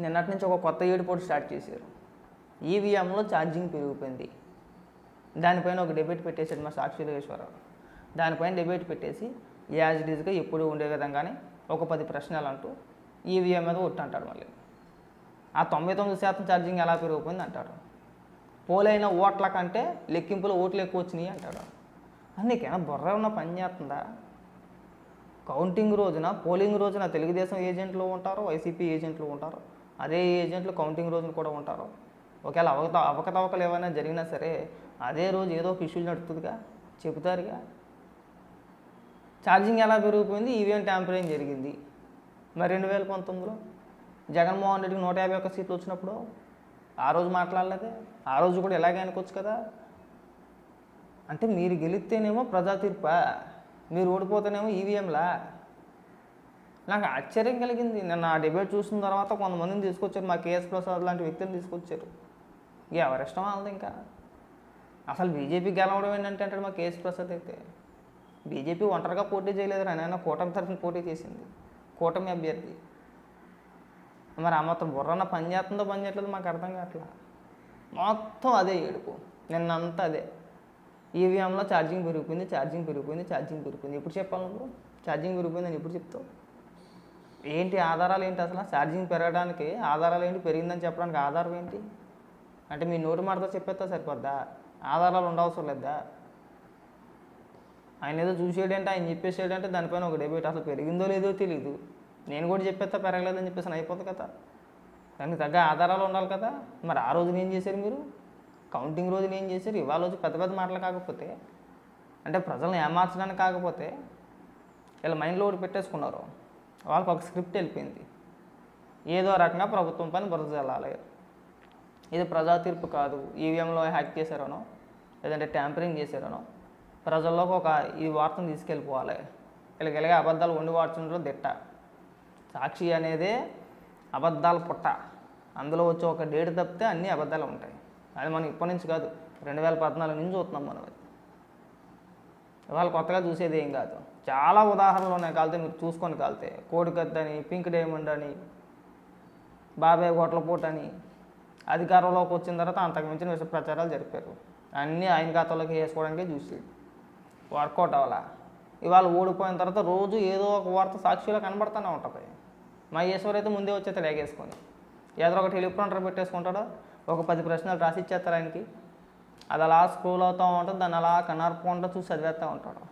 నిన్నటి నుంచి ఒక కొత్త ఏడుపోటు స్టార్ట్ చేశారు. ఈవీఎంలో ఛార్జింగ్ పెరిగిపోయింది. దానిపైన ఒక డిబేట్ పెట్టేశాడు మా సాక్షి లోకేశ్వరరావు. దానిపైన డిబేట్ పెట్టేసి యాజ్ ఇట్ ఈజ్గా ఎప్పుడు ఉండే విధంగానే ఒక పది ప్రశ్నలు అంటూ ఈవీఎం మీద ఒట్టు అంటాడు మళ్ళీ. ఆ తొంభై తొమ్మిది శాతం ఛార్జింగ్ ఎలా పెరిగిపోయింది అంటాడు. పోలైన ఓట్ల కంటే లెక్కింపులో ఓట్లు ఎక్కువ వచ్చినాయి అంటాడు. అది నీకేమైనా బుర్ర ఉన్న పని చేస్తుందా? కౌంటింగ్ రోజున పోలింగ్ రోజున తెలుగుదేశం ఏజెంట్లు ఉంటారు వైసీపీ ఏజెంట్లు ఉంటారు అదే ఏజెంట్లు కౌంటింగ్ రోజున కూడా ఉంటారు. ఒకవేళ అవకత అవకతవకలు ఏమైనా జరిగినా సరే అదే రోజు ఏదో ఒక ఇష్యూలు నడుతుందిగా చెబుతారుగా? ఛార్జింగ్ ఎలా పెరిగిపోయింది? ఈవీఎం ట్యాంపరింగ్ జరిగింది. మరి రెండు వేల పంతొమ్మిదిలో జగన్మోహన్ రెడ్డికి నూట యాభై ఒక్క సీట్లు వచ్చినప్పుడు ఆ రోజు మాట్లాడలేదే? ఆ రోజు కూడా ఇలాగే అనుకోవచ్చు కదా? అంటే మీరు గెలిస్తేనేమో ప్రజా తీర్పా మీరు ఓడిపోతేనేమో ఈవీఎంలా? నాకు ఆశ్చర్యం కలిగింది. నేను ఆ డిబేట్ చూసిన తర్వాత కొంతమందిని తీసుకొచ్చారు. మా కేఎస్ ప్రసాద్ లాంటి వ్యక్తులు తీసుకొచ్చారు. ఎవరి ఎవరిష్టం వాళ్ళది ఇంకా. అసలు బీజేపీ గెలవడం ఏంటంటే అంటే మా కేఎస్ ప్రసాద్ అయితే. బీజేపీ ఒంటరిగా పోటీ చేయలేదు ఆయన కూటమి తరఫున పోటీ చేసింది. కూటమి అభ్యర్థి. మరి ఆ మొత్తం బుర్రన్న పని చేస్తుందో పని చేయట్లేదు మాకు అర్థం కావట్లా. మొత్తం అదే ఏడుపు. నిన్నంతా అదే. ఈవీఎంలో ఛార్జింగ్ పెరిగిపోయింది ఛార్జింగ్ పెరిగిపోయింది ఛార్జింగ్ పెరిగిపోయింది. ఎప్పుడు చెప్పాలి నువ్వు? ఛార్జింగ్ అని ఎప్పుడు చెప్తావు? ఏంటి ఆధారాలు ఏంటి అసలు? ఛార్జింగ్ పెరగడానికి ఆధారాలు ఏంటి? పెరిగిందని చెప్పడానికి ఆధారం ఏంటి? అంటే మీ నోటి మాటతో చెప్పేస్తా సరిపోద్దా? ఆధారాలు ఉండవసరం లేదా? ఆయన ఏదో చూసేటంటే ఆయన చెప్పేసేటంటే దానిపైన ఒక డెబేట్ అసలు పెరిగిందో లేదో తెలియదు నేను కూడా చెప్పేస్తా పెరగలేదని చెప్పేసి అయిపోతుంది కదా. దానికి తగ్గ ఆధారాలు ఉండాలి కదా. మరి ఆ రోజున ఏం చేశారు మీరు? కౌంటింగ్ రోజున ఏం చేశారు? ఇవాళ రోజు పెద్ద పెద్ద మాటలు కాకపోతే అంటే ప్రజలను ఏమార్చడానికి కాకపోతే వీళ్ళ మైండ్లో ఒకటి పెట్టేసుకున్నారు. వాళ్ళకి ఒక స్క్రిప్ట్ వెళ్ళిపోయింది. ఏదో రకంగా ప్రభుత్వం పని బురద చల్లాలి ఇది ప్రజా తీర్పు కాదు. ఈవీఎంలో హ్యాక్ చేశారనో లేదంటే ట్యాంపరింగ్ చేశారనో ప్రజల్లోకి ఒక ఈ వార్తను తీసుకెళ్ళిపోవాలి. వీళ్ళకి ఇలాగే అబద్ధాలు వండి వార్చడంలో దిట్ట. సాక్షి అనేదే అబద్ధాల పుట్ట. అందులో వచ్చి ఒక డేట్ తప్పితే అన్ని అబద్ధాలు ఉంటాయి. అది మనం ఇప్పటి నుంచి కాదు రెండు వేల పద్నాలుగు నుంచి చూస్తున్నాం మనం అది. ఇవాళ కొత్తగా చూసేది ఏం కాదు. చాలా ఉదాహరణలు ఉన్నాయి కాలితే మీరు చూసుకొని కాలితే. కోడికత్తి అని పింక్ డైమండ్ అని బాబాయ్ గొట్లపూట అని. అధికారంలోకి వచ్చిన తర్వాత అంతకు మించిన విష ప్రచారాలు జరిపారు. అన్నీ ఆయన ఖాతాలోకి వేసుకోవడానికే చూసి. వర్కౌట్ అవ్వాలా? ఇవాళ ఓడిపోయిన తర్వాత రోజు ఏదో ఒక వార్త సాక్షిలో కనబడుతూనే ఉంటుంది. మా ఈశ్వర్ అయితే ముందే వచ్చేది లేగేసుకొని ఏదో ఒక టెలిప్రాంటర్ పెట్టేసుకుంటాడో. ఒక పది ప్రశ్నలు రాసిచ్చేస్తారు ఆయనకి. అది అలా స్క్రోల్ అవుతూ ఉంటుంది దాన్ని అలా కనర్పుకుంటూ చూసి చదివేస్తూ ఉంటాడు.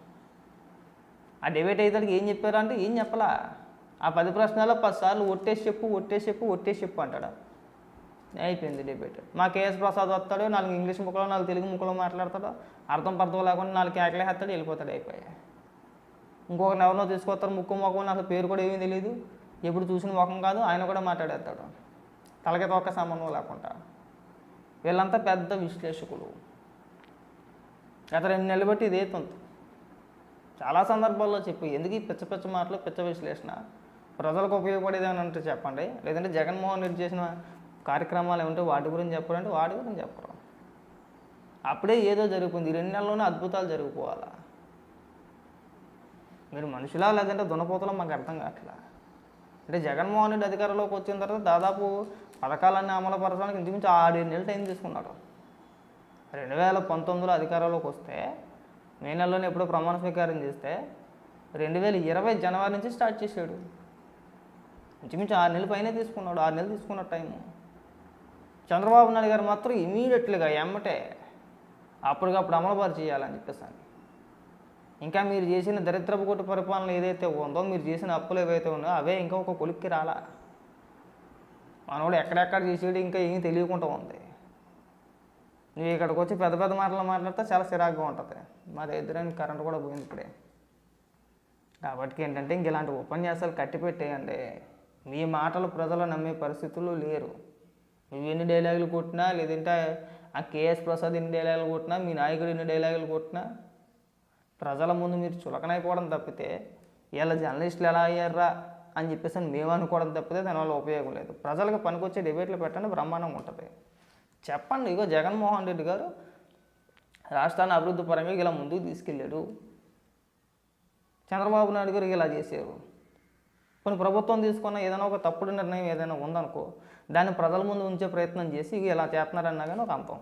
ఆ డిబేట్ అయితే ఏం చెప్పారు అంటే ఏం చెప్పలా? ఆ పది ప్రశ్నలు పదిసార్లు ఒట్టేసి చెప్పు ఒట్టేసి చెప్పు ఒట్టేసి చెప్పు అంటాడు? అయిపోయింది డిబేట్ మా కేఎస్ ప్రసాద్ వస్తాడు నాలుగు ఇంగ్లీష్ ముక్కలో నాలుగు తెలుగు ముక్కలో మాట్లాడతాడు అర్థం పర్థం లేకుండా నాలుగు కేకలే వేస్తాడు వెళ్ళిపోతాడు అయిపోయా. ఇంకొకరిని ఎవరినో తీసుకొస్తారు ముక్కు ముఖం అసలు పేరు కూడా ఏమీ తెలియదు ఎప్పుడు చూసిన ముఖం కాదు ఆయన కూడా మాట్లాడేస్తాడు. తలకి తోక సంబంధం లేకుండా. వీళ్ళంతా పెద్ద విశ్లేషకులు. గత రెండు నెలలు బట్టి ఇదే తంతు చాలా సందర్భాల్లో చెప్పు ఎందుకు ఈ పిచ్చ పిచ్చ మాటలు పిచ్చ విశ్లేషణ? ప్రజలకు ఉపయోగపడేది అని అంటే చెప్పండి. లేదంటే జగన్మోహన్ రెడ్డి చేసిన కార్యక్రమాలు ఏమంటే వాటి గురించి చెప్పారంటే వాటి గురించి చెప్పరు అప్పుడే ఏదో జరుగుతుంది. ఈ రెండు నెలల్లోనే అద్భుతాలు జరిగిపోవాలా మీరు మనుషులా లేదంటే దునపోతలో మాకు అర్థం కావట్లా? అంటే జగన్మోహన్ రెడ్డి అధికారంలోకి వచ్చిన తర్వాత దాదాపు పథకాలన్నీ అమలు పరచడానికి ఇంచుమించు ఆరు నెలలు టైం తీసుకున్నాడు రెండు వేల పంతొమ్మిదిలో అధికారంలోకి వస్తే మే నెలలోనే ఎప్పుడో ప్రమాణ స్వీకారం చేస్తే రెండు వేల ఇరవై జనవరి నుంచి స్టార్ట్ చేశాడు. ఇంచుమించు ఆరు నెలల పైనే తీసుకున్నాడు ఆరు నెలలు తీసుకున్న టైము. చంద్రబాబు నాయుడు గారు మాత్రం ఇమీడియట్లీగా ఎమ్మటే అప్పటికప్పుడు అమలుపారు చేయాలని చెప్పేసి ఇంకా మీరు చేసిన దరిద్రపు కొట్టు పరిపాలన ఏదైతే ఉందో మీరు చేసిన అప్పులు ఏవైతే ఉన్నాయో అవే ఇంకా ఒక కొలిక్కి రాలా. మనోడు ఎక్కడెక్కడ చేసేది ఇంకా ఏమీ తెలియకుండా ఉంది. నువ్వు ఇక్కడికి వచ్చి పెద్ద పెద్ద మాటలు మాట్లాడితే చాలా చిరాకుగా ఉంటుంది. మా దగ్గర కరెంట్ కూడా పోయింది ఇప్పుడే. కాబట్టి ఏంటంటే ఇంక ఇలాంటి ఉపన్యాసాలు కట్టిపెట్టేయండి. మీ మాటలు ప్రజలు నమ్మే పరిస్థితులు లేరు. నువ్వు ఎన్ని డైలాగులు కొట్టినా లేదంటే ఆ కేఎస్ ప్రసాద్ ఎన్ని డైలాగులు కొట్టినా మీ నాయకుడు ఎన్ని డైలాగులు కొట్టినా ప్రజల ముందు మీరు చులకనైపోవడం తప్పితే ఇలా జర్నలిస్టులు ఎలా అయ్యారా? అని చెప్పేసి అని మేము అనుకోవడం తప్పితే దానివల్ల ఉపయోగం లేదు. ప్రజలకు పనికొచ్చే డిబేట్లు పెట్టండి బ్రహ్మాండంగా ఉంటుంది. చెప్పండి ఇగో జగన్మోహన్ రెడ్డి గారు రాష్ట్రాన్ని అభివృద్ధి పరంగా ఇలా ముందుకు తీసుకెళ్ళాడు. చంద్రబాబు నాయుడు గారు ఇలా చేశారు. కొన్ని ప్రభుత్వం తీసుకున్న ఏదైనా ఒక తప్పుడు నిర్ణయం ఏదైనా ఉందనుకో దాన్ని ప్రజల ముందు ఉంచే ప్రయత్నం చేసి ఇక ఇలా చేస్తున్నారన్నా కానీ ఒక అంతం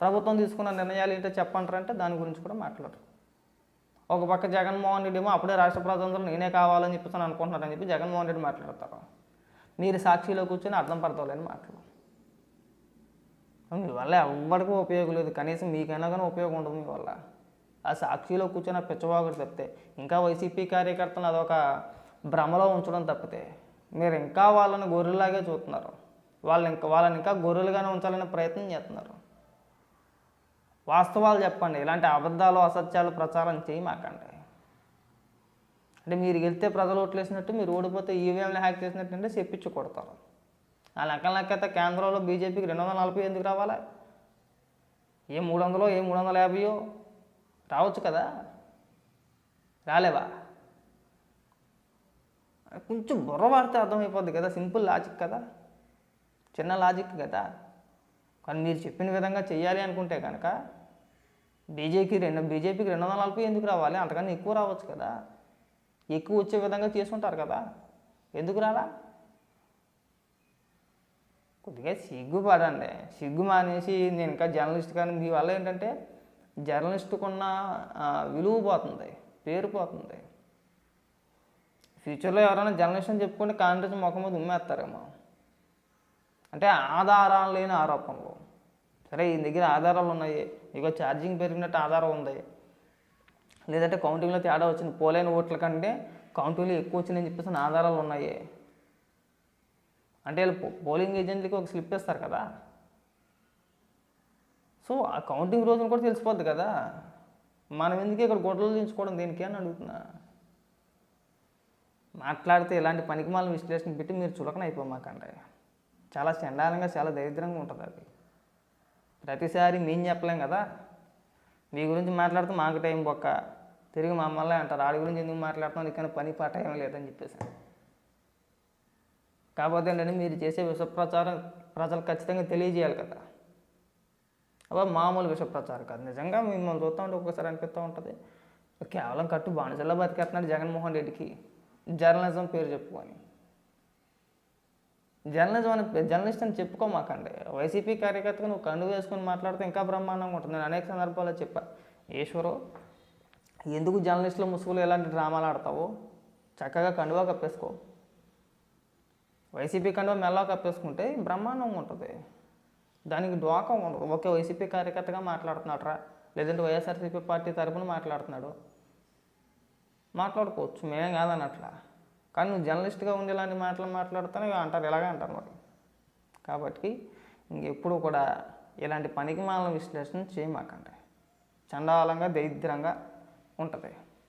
ప్రభుత్వం తీసుకున్న నిర్ణయాలు ఏంటో చెప్పంటారంటే దాని గురించి కూడా మాట్లాడరు. ఒక పక్క జగన్మోహన్ రెడ్డి ఏమో అప్పుడే రాష్ట్ర ప్రజలందరూ నేనే కావాలని చెప్పేసి అనుకుంటున్నారని చెప్పి జగన్మోహన్ రెడ్డి మాట్లాడతారు. మీరు సాక్షిలో కూర్చొని అర్థం పడతావులేని మాట్లాడు మీ వల్ల ఎవ్వరికి ఉపయోగం లేదు. కనీసం మీకైనా కానీ ఉపయోగం ఉండదు మీ వల్ల. ఆ సాక్షిలో కూర్చొని ఆ పిచ్చవాగుడు తప్పితే ఇంకా వైసీపీ కార్యకర్తలను అదొక భ్రమలో ఉంచడం తప్పితే మీరు ఇంకా వాళ్ళని గొర్రెలాగే చూస్తున్నారు. వాళ్ళని ఇంకా వాళ్ళని ఇంకా గొర్రెలుగానే ఉంచాలనే ప్రయత్నం చేస్తున్నారు. వాస్తవాలు చెప్పండి. ఇలాంటి అబద్ధాలు అసత్యాలు ప్రచారం చేయమాకండి అంటే మీరు గెలిస్తే ప్రజలు ఓట్లేసినట్టు మీరు ఓడిపోతే ఈవీఎంని హ్యాక్ చేసినట్టు అంటే చెప్పించి కొడతారు. ఆ లెక్కల లెక్కైతే కేంద్రంలో బీజేపీకి రెండు వందల నలభై ఎందుకు రావాలి? ఏ మూడు వందలో ఏ మూడు వందల యాభైయో? రావచ్చు కదా? రాలేవా? కొంచెం బుర్ర వాడితే అర్థమైపోద్ది కదా సింపుల్ లాజిక్ కదా? చిన్న లాజిక్ కదా? కానీ మీరు చెప్పిన విధంగా చెయ్యాలి అనుకుంటే కనుక బీజేపీకి రెండు బీజేపీకి రెండు వందల నలభై ఎందుకు రావాలి? అంతకన్నా ఎక్కువ రావచ్చు కదా? ఎక్కువ వచ్చే విధంగా చేసుకుంటారు కదా? ఎందుకు రాలా? కొద్దిగా సిగ్గుపడండి సిగ్గు మానేసి నేను ఇంకా జర్నలిస్ట్ కానీ మీ వల్ల ఏంటంటే జర్నలిస్ట్కున్న విలువ పోతుంది పేరు పోతుంది. ఫ్యూచర్లో ఎవరైనా జర్నలిస్ట్ అని చెప్పుకుంటే కాంగ్రెస్ ముఖం మీద ఉమ్మేస్తారేమో. అంటే ఆధారాలు లేని ఆరోపణలు. సరే ఈ దగ్గర ఆధారాలు ఉన్నాయి. ఇక ఛార్జింగ్ పెరిగినట్టు ఆధారం ఉంది. లేదంటే కౌంటింగ్లో తేడా వచ్చింది. పోలైన ఓట్ల కంటే కౌంటింగ్లో ఎక్కువ వచ్చిందని చెప్పేసి ఆధారాలు ఉన్నాయి. అంటే వీళ్ళు పో- పోలింగ్ ఏజెంట్లకి ఒక స్లిప్ ఇస్తారు కదా. సో ఆ కౌంటింగ్ రోజున కూడా తెలిసిపోద్ది కదా. మనం ఎందుకు ఇక్కడ గొడవలు దించుకోవడం దేనికి అని అడుగుతున్నా. మాట్లాడితే ఇలాంటి పనికిమాల విశ్లేషణ పెట్టి మీరు చులకన అయిపోమాకండి. చాలా చండాలంగా చాలా దరిద్రంగా ఉంటుంది అది. ప్రతిసారి మేము చెప్పలేం కదా. మీ గురించి మాట్లాడితే మాకు టైం బొక్క. తిరిగి మమ్మల్ని అంటారు ఆడి గురించి ఎందుకు మాట్లాడుతున్నాం ఇక్కడ పని పాట ఏం లేదని చెప్పేసి. కాకపోతే ఏంటంటే మీరు చేసే విషప్రచారం ప్రజలు ఖచ్చితంగా తెలియజేయాలి కదా. అబ్బా మామూలు విషప్రచారం కాదు. నిజంగా మిమ్మల్ని చూస్తూ ఉంటే ఒక్కసారి అనిపిస్తూ ఉంటుంది. కేవలం కట్టు బానిసల్లో బతికేస్తున్నాడు జగన్మోహన్ రెడ్డికి. జర్నలిజం పేరు చెప్పుకొని జర్నలిజం అని జర్నలిస్ట్ అని చెప్పుకోమాకండి. వైసీపీ కార్యకర్తగా నువ్వు కండు వేసుకొని మాట్లాడితే ఇంకా బ్రహ్మాండంగా ఉంటుంది. నేను అనేక సందర్భాల్లో చెప్పా. ఈశ్వరు ఎందుకు జర్నలిస్టులు ముసుగులు ఎలాంటి డ్రామాలు ఆడతావో? చక్కగా కండువా కప్పేసుకో. వైసీపీ కంటే మెల్లా కప్పేసుకుంటే బ్రహ్మాండంగా ఉంటుంది. దానికి డోకా ఉండదు. ఒకే వైసీపీ కార్యకర్తగా మాట్లాడుతున్నాడరా లేదంటే వైఎస్ఆర్సీపీ పార్టీ తరపున మాట్లాడుతున్నాడు. మాట్లాడుకోవచ్చు మేమేం కాదన్నట్లా కానీ నువ్వు జర్నలిస్ట్గా ఉండి ఇలాంటి మాటలు మాట్లాడుతానే అంటారు ఇలాగే అంటారు మరి. కాబట్టి ఇంకెప్పుడు కూడా ఇలాంటి పనికి మాలిన విశ్లేషణ చేయమాకండి. చండాలంగా దరిద్రంగా ఉంటుంది.